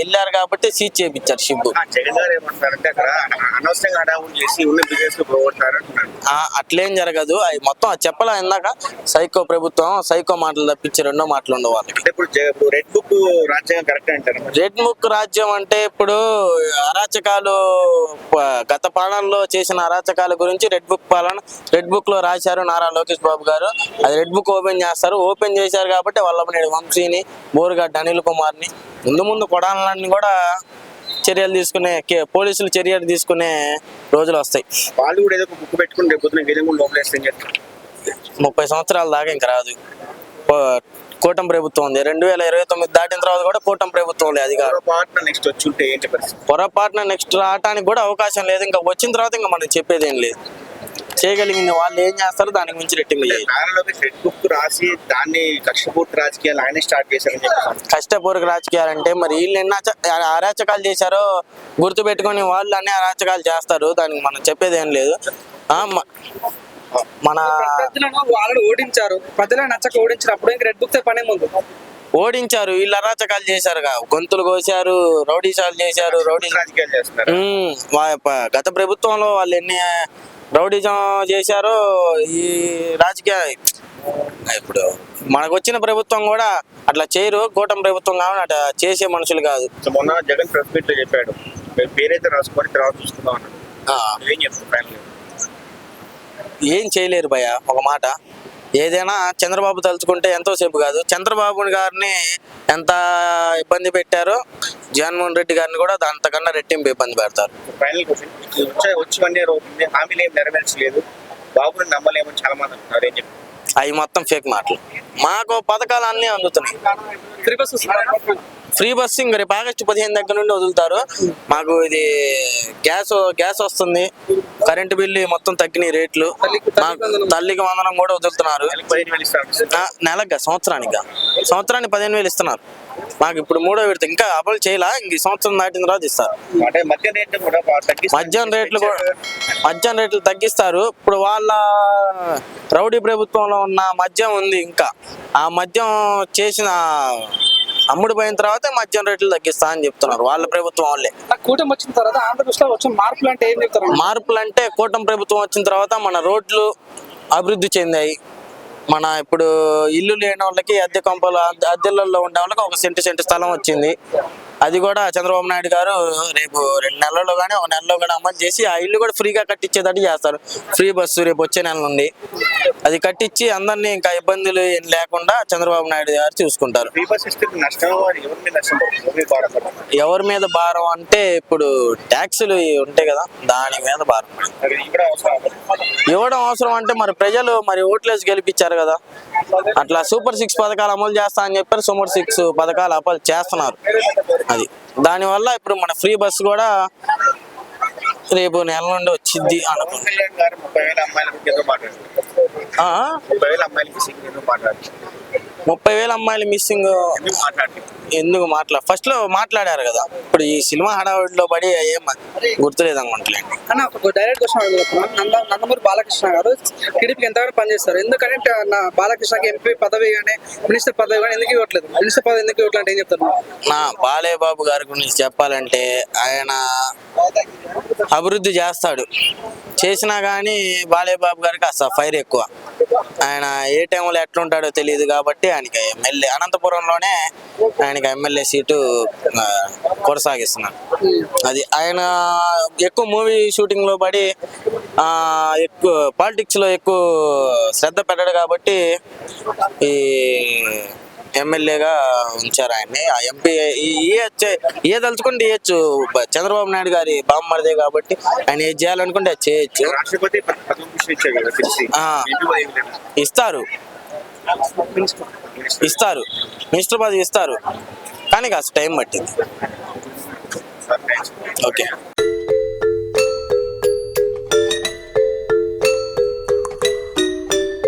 వెళ్ళారు కాబట్టి సీజ్ చేయించారు షిప్ అట్లేం జరగదు. అవి మొత్తం అది చెప్పలా ఇందాక సైకో ప్రభుత్వం సైకో మాటలు తప్పించి రెండో మాటలు ఉండవు వాళ్ళకి. రెడ్ బుక్ కరెక్ట్ అంటారు రెడ్ ముక్ రాజ్యం అంటే ఇప్పుడు అరాచకాలు గత పాలనలో చేసిన అరాచకాల గురించి రెడ్ బుక్ పాలన రెడ్ బుక్లో రాశారు నారా లోకేష్ బాబు గారు. అది రెడ్ బుక్ ఓపెన్ చేస్తారు. ఓపెన్ చేశారు కాబట్టి వల్లభనేడు వంశీని బోరుగడ్డ అనిల్ కుమార్ని ముందు ముందు కొడాలని కూడా చర్యలు తీసుకునే పోలీసులు చర్యలు తీసుకునే రోజులు వస్తాయి. వాళ్ళు కూడా ఏదో బుక్ పెట్టుకుని రేపు వీళ్ళని ముప్పై సంవత్సరాల దాకా ఇంకా రాదు. కూటమి ప్రభుత్వం ఉంది. రెండు వేల ఇరవై తొమ్మిది దాటిన తర్వాత కూడా కూటమి ప్రభుత్వం లేదు అధికారం. పార్ట్నర్ నెక్స్ట్ వచ్చి ఉంటే ఏంటి పరిస్థితి? పొరపాటున నెక్స్ట్ రావటానికి కూడా అవకాశం లేదు. ఇంకా వచ్చిన తర్వాత ఇంకా మనకి చెప్పేది ఏం లేదు. చేయగలిగింది. వాళ్ళు ఏం చేస్తారో దానికి మించి రెట్టింపు రెడ్ బుక్ రాసి దాన్ని కక్షపూర్తి రాజకీయాలు ఆయనే స్టార్ట్ చెప్పి కష్టపూర్వక రాజకీయాలు అంటే మరి వీళ్ళు ఎన్ని అరాచకాలు చేశారో గుర్తు పెట్టుకొని వాళ్ళు అన్ని అరాచకాలు చేస్తారు. దానికి మనం చెప్పేది ఏం లేదు. మన వాళ్ళు ఓడించారు. ప్రజలను నచ్చక ఓడించినప్పుడు ఇంక రెడ్ బుక్ పనే ముందు. ఓడించారు. వీళ్ళు అరాచకాలు చేశారుగా గొంతులు కోసారు రౌడీసాలు చేశారు రౌడీ గత ప్రభుత్వంలో వాళ్ళు ఎన్ని రౌడిజం చేశారో. ఈ రాజకీయ ఇప్పుడు మనకు వచ్చిన ప్రభుత్వం కూడా అట్లా చేయరు. కూటమి ప్రభుత్వం కాబట్టి అట్లా చేసే మనుషులు కాదు. మొన్న జగన్ ప్రెస్ మీట్లో చెప్పాడు. "మేము పేరైతే రాసుకొని తర్వాత చూసుకుందాం అన్నాడు. ఆ, ఏం చెప్తారు? ఫైనల్ ఏం చేయలేరు భయ ఒక మాట. ఏదైనా చంద్రబాబు తలుచుకుంటే ఎంతో సేపు కాదు. చంద్రబాబు గారిని ఎంత ఇబ్బంది పెట్టారో జగన్మోహన్ రెడ్డి గారిని కూడా అంతకన్నా రెట్టింపు ఇబ్బంది పెడతారు. ఫైనల్ క్వశ్చన్ వచ్చే వచ్చి వన్ ఇయర్ అవుతుంది. హామీలు ఏం నెరవేర్చలేదు. బాబుని నమ్మలేమని చాలా మంది అంటున్నారు. ఏం చెప్తారు? అవి మొత్తం ఫేక్ మాటలు. మాకు పథకాలు అన్నీ అందుతున్నాయి. ఫ్రీ బస్ ఫ్రీ బస్ ఇంక రేపు ఆగస్టు పదిహేను దగ్గర నుండి వదులుతారు. మాకు ఇది గ్యాస్ గ్యాస్ వస్తుంది. కరెంటు బిల్లు మొత్తం తగ్గినాయి రేట్లు. తల్లికి- వందనం. కూడా వదులుతున్నారు. నెలగా సంవత్సరానికి. సంవత్సరానికి పదిహేను వేలు ఇస్తున్నారు. మాకు ఇప్పుడు మూడో విడత. ఇంకా అమలు చేయలా. ఇంక ఈ సంవత్సరం దాటిన తర్వాత ఇస్తారు. మద్యం రేట్లు కూడా మద్యం రేట్లు తగ్గిస్తారు. ఇప్పుడు వాళ్ళ రౌడీ ప్రభుత్వంలో ఉన్న మద్యం ఉంది ఇంకా. ఆ మద్యం చేసిన అమ్ముడు పోయిన తర్వాత మద్యం రేట్లు తగ్గిస్తా అని చెప్తున్నారు. వాళ్ళ ప్రభుత్వం వాళ్ళే. కూటమి వచ్చిన తర్వాత ఆంధ్రప్రదేశ్లో వచ్చిన మార్పులు అంటే ఏం చెప్తారు? మార్పులు అంటే కూటమి ప్రభుత్వం వచ్చిన తర్వాత మన రోడ్లు అభివృద్ధి చెందాయి. మన ఇప్పుడు ఇల్లు లేని వాళ్ళకి అద్దె కొంపలు అద్దె- అద్దెలలో ఉండే వాళ్ళకి ఒక సెంటు సెంటు స్థలం వచ్చింది. అది కూడా చంద్రబాబు నాయుడు గారు రేపు రెండు నెలల్లో కానీ ఒక నెలలో కానీ అమలు చేసి ఆ ఇల్లు కూడా ఫ్రీగా కట్టించేటట్టు చేస్తారు. ఫ్రీ బస్సు రేపు వచ్చే నెల నుండి. అది కట్టించి అందరినీ ఇంకా ఇబ్బందులు ఏం లేకుండా చంద్రబాబు నాయుడు గారు చూసుకుంటారు. ఎవరి మీద భారం అంటే ఇప్పుడు ట్యాక్సులు ఉంటాయి కదా దాని మీద భారం. ఇవ్వడం అవసరం అంటే మరి ప్రజలు మరి ఓట్లేసి గెలిపించారు కదా. అట్లా సూపర్ సిక్స్ పథకాలు అమలు చేస్తా అని చెప్పారు సూపర్ సిక్స్ పథకాలు అమలు చేస్తున్నారు. అది. దానివల్ల ఇప్పుడు మన ఫ్రీ బస్సు కూడా రేపు నెల నుండి వచ్చింది అనుకుంది కళ్యాణ్ గారు ముప్పై వేల అమ్మాయిలకి ఏదో మాట్లాడుతున్నారు ఆ, ముప్పై వేల అమ్మాయిలు మిస్సింగ్ ఎందుకు మాట్లా? ఫస్ట్లో మాట్లాడారు కదా. ఇప్పుడు ఈ సినిమా హడావుడిలో పడి ఏం గుర్తులేదు అనుకుంటలేండి అన్న ఒక డైరెక్ట్ క్వశ్చన్ అడుగుతున్నాను నంద నందమూరి బాలకృష్ణ గారు టీడీపీకి ఎంతగానో పనిచేస్తారు? ఎందుకంటే నా బాలకృష్ణకి ఎంపీ పదవి కానీ మినిస్టర్ పదవి కానీ ఎందుకు ఇవ్వట్లేదు? మినిస్టర్ పదవి ఎందుకు ఇవ్వట్లేదు ఏం చెప్తారు? నా బాలయ్య బాబు గారి గురించి చెప్పాలంటే ఆయన అభివృద్ధి చేస్తాడు. చేసినా కానీ బాలయ్య బాబు గారికి అసలు ఫైర్ ఎక్కువ. ఆయన ఏ టైంలో ఎట్లుంటాడో తెలియదు కాబట్టి ఆయనకి ఎమ్మెల్యే అనంతపురంలోనే ఆయనకి ఎమ్మెల్యే సీటు కొనసాగిస్తున్నాను కొనసాగిస్తున్నారు అది ఆయన ఎక్కువ మూవీ షూటింగ్లో పడి ఎక్కువ పాలిటిక్స్లో ఎక్కువ శ్రద్ధ పెట్టాడు కాబట్టి ఈ ఎమ్మెల్యేగా ఉంచారు ఆయన్ని. ఆ ఎంపీ ఇయ్యచ్చు ఏ తలుచుకుంటే ఇయ్యచ్చు. చంద్రబాబు నాయుడు గారి బామ్మడిదే కాబట్టి ఆయన ఏది చేయాలనుకుంటే అది చేయొచ్చు? ఇస్తారు. ఇస్తారు. మినిస్టర్ పదవి ఇస్తారు. కానీ కాస్త టైం పట్టింది. ఓకే.